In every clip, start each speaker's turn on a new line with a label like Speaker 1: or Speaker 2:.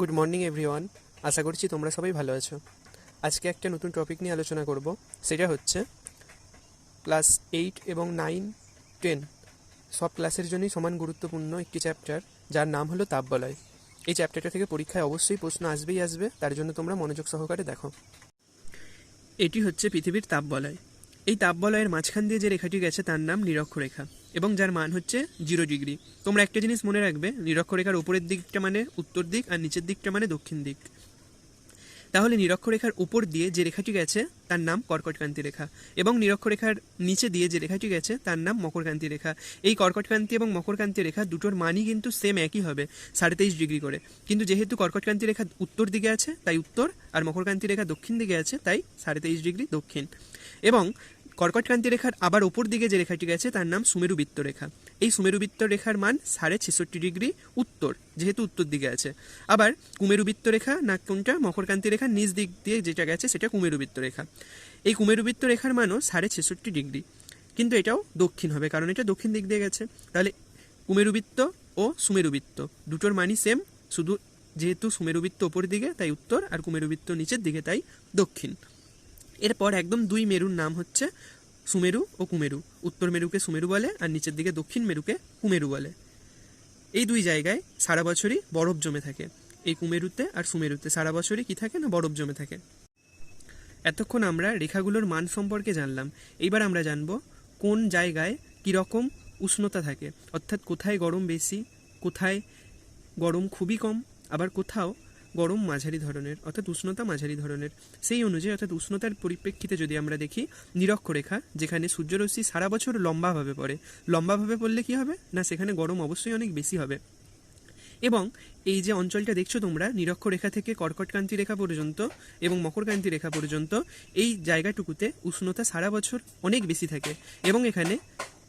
Speaker 1: Good morning everyone আশা করছি তোমরা সবাই ভালো আছো। আজকে একটা নতুন টপিক নিয়ে আলোচনা করব। সেটা হচ্ছে ক্লাস এইট এবং নাইন টেন সব ক্লাসের জন্যই সমান গুরুত্বপূর্ণ একটি চ্যাপ্টার যার নাম হলো তাপবলয়। এই চ্যাপ্টারটা থেকে পরীক্ষায় অবশ্যই প্রশ্ন আসবেই আসবে, তার জন্য তোমরা মনোযোগ সহকারে দেখো। এটি হচ্ছে পৃথিবীর তাপবলয়। এই তাপবলয়ের মাঝখান দিয়ে যে রেখাটি গেছে, তার নাম নিরক্ষরেখা। এবং যার মান হচ্ছে জিরো ডিগ্রি। তোমরা একটা জিনিস মনে রাখবে, নিরক্ষরেখার উপরের দিকটা মানে উত্তর দিক আর নিচের দিকটা মানে দক্ষিণ দিক। তাহলে নিরক্ষরেখার উপর দিয়ে যে রেখাটি গেছে, তার নাম কর্কটকান্তি রেখা। এবং নিরক্ষরেখার নিচে দিয়ে যে রেখাটি গেছে, তার নাম মকরকান্তি রেখা। এই কর্কটকান্তি এবং মকরকান্তি রেখা দুটোর মানই কিন্তু সেম একই হবে, সাড়ে তেইশ ডিগ্রি করে। কিন্তু যেহেতু কর্কটকান্তি রেখা উত্তর দিকে আছে, তাই উত্তর, আর মকরকান্তি রেখা দক্ষিণ দিকে আছে, তাই সাড়ে তেইশ ডিগ্রি দক্ষিণ। এবং কর্কটক্রান্তি রেখার আবার ওপর দিকে যে রেখাটি গেছে, তার নাম সুমেরুবৃত্ত রেখা। এই সুমেরুবৃত্ত রেখার মান সাড়ে ছেষট্টি ডিগ্রি উত্তর, যেহেতু উত্তর দিকে আছে। আবার কুমেরুবৃত্ত রেখা, না কোনটা? মকরকান্তি রেখার নিচ দিক দিয়ে যেটা গেছে সেটা কুমেরুবৃত্ত রেখা। এই কুমেরুবৃত্ত রেখার মানও সাড়ে ছেষট্টি ডিগ্রি। কিন্তু এটাও দক্ষিণ হবে, কারণ এটা দক্ষিণ দিক দিয়ে গেছে। তাহলে কুমেরুবৃত্ত ও সুমেরুবৃত্ত দুটোর মানই সেম শুধু যেহেতু সুমেরুবৃত্ত ওপর দিকে, তাই উত্তর, আর কুমেরুবৃত্ত নিচের দিকে, তাই দক্ষিণ। এরপর একদম দুই মেরুর নাম হচ্ছে সুমেরু ও কুমেরু। উত্তর মেরুকে সুমেরু বলে আর নিচের দিকে দক্ষিণ মেরুকে কুমেরু বলে। এই দুই জায়গায় সারা বছরই বরফ জমে থাকে। এই কুমেরুতে আর সুমেরুতে সারা বছরই কি থাকে না বরফ জমে থাকে। এতক্ষণ আমরা রেখাগুলোর মান সম্পর্কে জানলাম। এইবার আমরা জানব কোন জায়গায় কীরকম উষ্ণতা থাকে। অর্থাৎ কোথায় গরম বেশি, কোথায় গরম খুবই কম, আবার কোথাও গরম মাঝারি ধরনের অর্থাৎ উষ্ণতা মাঝারি ধরনের। সেই অনুযায়ী অর্থাৎ উষ্ণতার পরিপ্রেক্ষিতে যদি আমরা দেখি নিরক্ষরেখা যেখানে সূর্যরশ্মি সারা বছর লম্বাভাবে পড়ে। লম্বাভাবে পড়লে কি হবে? না, সেখানে গরম অবশ্যই অনেক বেশি হবে। এবং এই যে অঞ্চলটা দেখছ তোমরা নিরক্ষরেখা থেকে কর্কটকান্তি রেখা পর্যন্ত এবং মকরকান্তি রেখা পর্যন্ত, এই জায়গাটুকুতে উষ্ণতা সারা বছর অনেক বেশি থাকে। এবং এখানে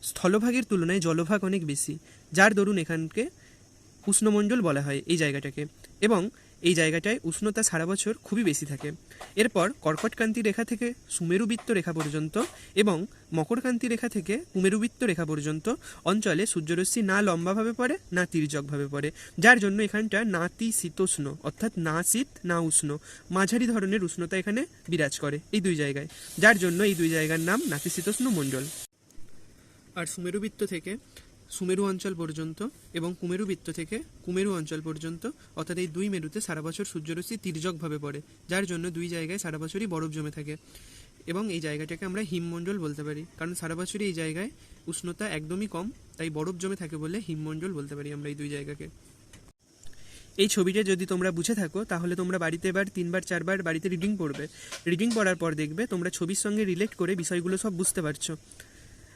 Speaker 1: স্থলভাগের তুলনায় জলভাগ অনেক বেশি, যার দরুন এখানকে উষ্ণমণ্ডল বলা হয় এই জায়গাটাকে। এবং এই জায়গাটায় উষ্ণতা সারা বছর খুবই বেশি থাকে। এরপর কর্কটকান্তি রেখা থেকে সুমেরুবৃত্ত রেখা পর্যন্ত এবং মকরকান্তি রেখা থেকে কুমেরুবৃত্ত রেখা পর্যন্ত অঞ্চলে সূর্যরশ্মি না লম্বাভাবে পড়ে, না তির্যকভাবে পড়ে, যার জন্য এখানটা নাতি শীতোষ্ণ, অর্থাৎ না শীত, না উষ্ণ, মাঝারি ধরনের উষ্ণতা এখানে বিরাজ করে এই দুই জায়গায়, যার জন্য এই দুই জায়গার নাম নাতিশীতোষ্ণ মণ্ডল। আর সুমেরুবৃত্ত থেকে সুমেরু অঞ্চল পর্যন্ত এবং কুমেরু বৃত্ত থেকে কুমেরু অঞ্চল পর্যন্ত, অর্থাৎ এই দুই মেরুতে সারা বছর সূর্যরশ্মি তির্যকভাবে পড়ে, যার জন্য দুই জায়গায় সারা বছরই বরফ জমে থাকে। এবং এই জায়গাটাকে আমরা হিমমণ্ডল বলতে পারি, কারণ সারা বছরই এই জায়গায় উষ্ণতা একদমই কম, তাই বরফ জমে থাকে বলে হিমমণ্ডল বলতে পারি আমরা এই দুই জায়গাকে। এই ছবিটা যদি তোমরা বুঝে থাকো, তাহলে তোমরা বাড়িতে এবার তিনবার, চারবার বাড়িতে রিডিং পড়বে। রিডিং পড়ার পর দেখবে তোমরা ছবির সঙ্গে রিলেট করে বিষয়গুলো সব বুঝতে পারছ।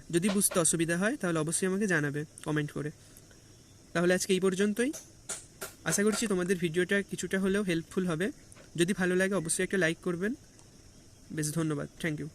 Speaker 1: যদি বুঝতে অসুবিধা হয়, তাহলে অবশ্যই আমাকে জানাবে কমেন্ট করে। তাহলে আজকে এই পর্যন্তই। আশা করছি তোমাদের ভিডিওটা কিছুটা হলেও হেল্পফুল হবে। যদি ভালো লাগে, অবশ্যই একটা লাইক করবেন। বেশ, ধন্যবাদ। Thank you